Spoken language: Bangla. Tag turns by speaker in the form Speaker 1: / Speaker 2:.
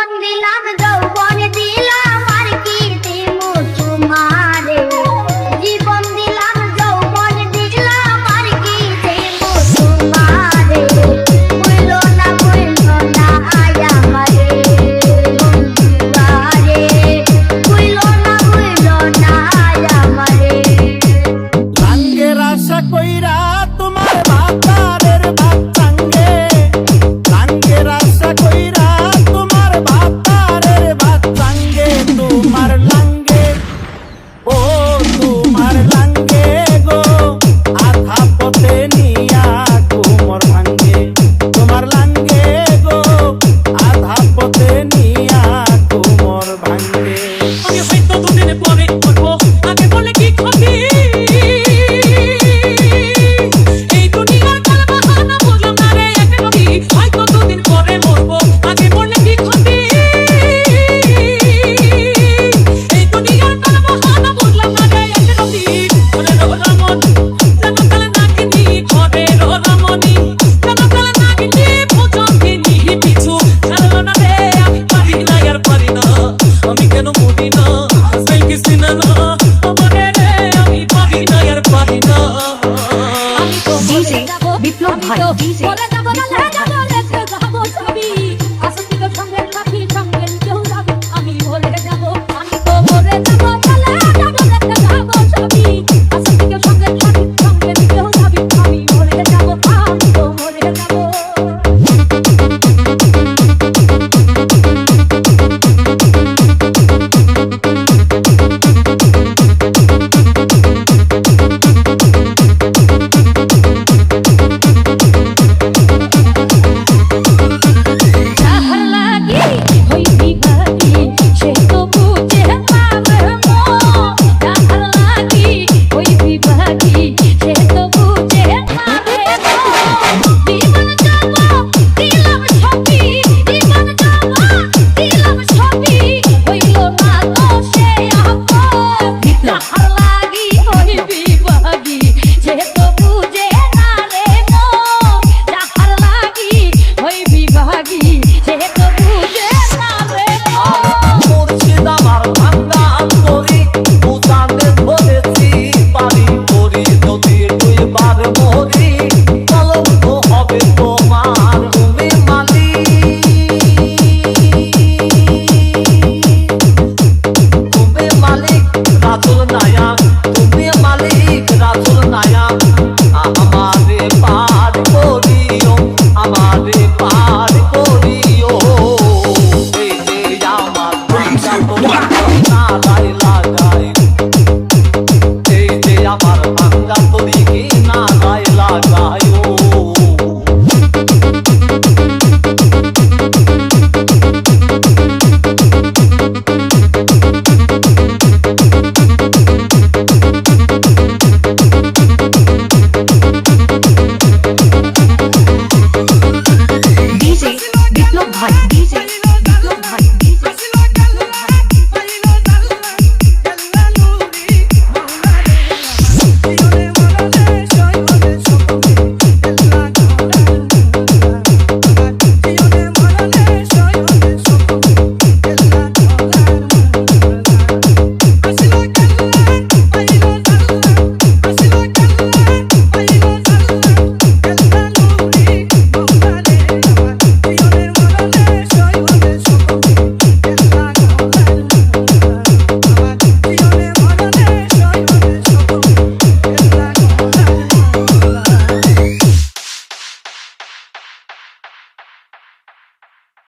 Speaker 1: জীবন দিলাম, যৌবন দিলাম, আর কি দেবো তোমারে? জীবন দিলাম, যৌবন দিলাম, আর কি দেবো তোমারে?
Speaker 2: বলল কইরা
Speaker 3: মোদী